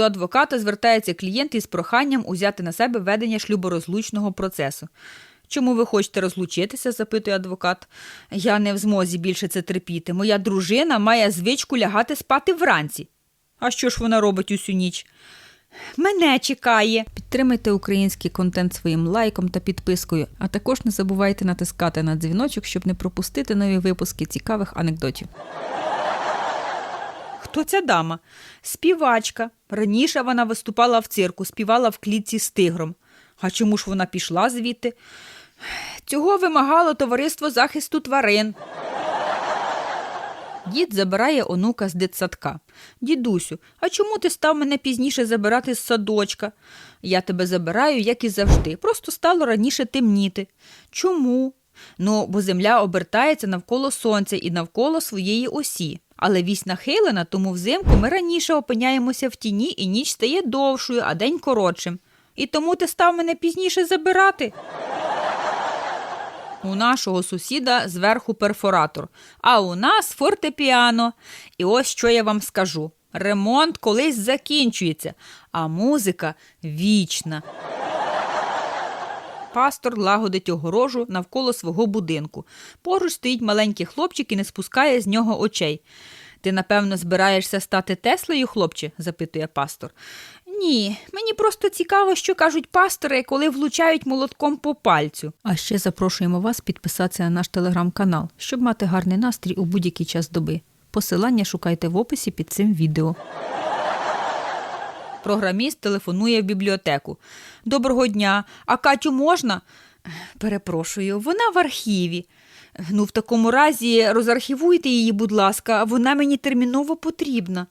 До адвоката звертається клієнт із проханням узяти на себе ведення шлюборозлучного процесу. Чому ви хочете розлучитися? запитує адвокат. Я не в змозі більше це терпіти. Моя дружина має звичку лягати спати вранці. А що ж вона робить усю ніч? Мене чекає. Підтримайте український контент своїм лайком та підпискою, а також не забувайте натискати на дзвіночок, щоб не пропустити нові випуски цікавих анекдотів. Хто ця дама? Співачка. Раніше вона виступала в цирку, співала в клітці з тигром. А чому ж вона пішла звідти? Цього вимагало товариство захисту тварин. Дід забирає онука з дитсадка. Дідусю, а чому ти став мене пізніше забирати з садочка? Я тебе забираю, як і завжди. Просто стало раніше темніти. Чому? Ну, бо земля обертається навколо сонця і навколо своєї осі. Але вісь нахилена, тому взимку ми раніше опиняємося в тіні, і ніч стає довшою, а день коротшим. І тому ти став мене пізніше забирати. У нашого сусіда зверху перфоратор, а у нас фортепіано. І ось що я вам скажу: ремонт колись закінчується, а музика вічна. Пастор лагодить огорожу навколо свого будинку. Поруч стоїть маленький хлопчик і не спускає з нього очей. Ти, напевно, збираєшся стати Теслею, хлопче? запитує пастор. Ні, мені просто цікаво, що кажуть пастори, коли влучають молотком по пальцю. А ще запрошуємо вас підписатися на наш телеграм-канал, щоб мати гарний настрій у будь-який час доби. Посилання шукайте в описі під цим відео. Програміст телефонує в бібліотеку. Доброго дня. А Катю можна? Перепрошую, вона в архіві. Ну, в такому разі розархівуйте її, будь ласка, вона мені терміново потрібна.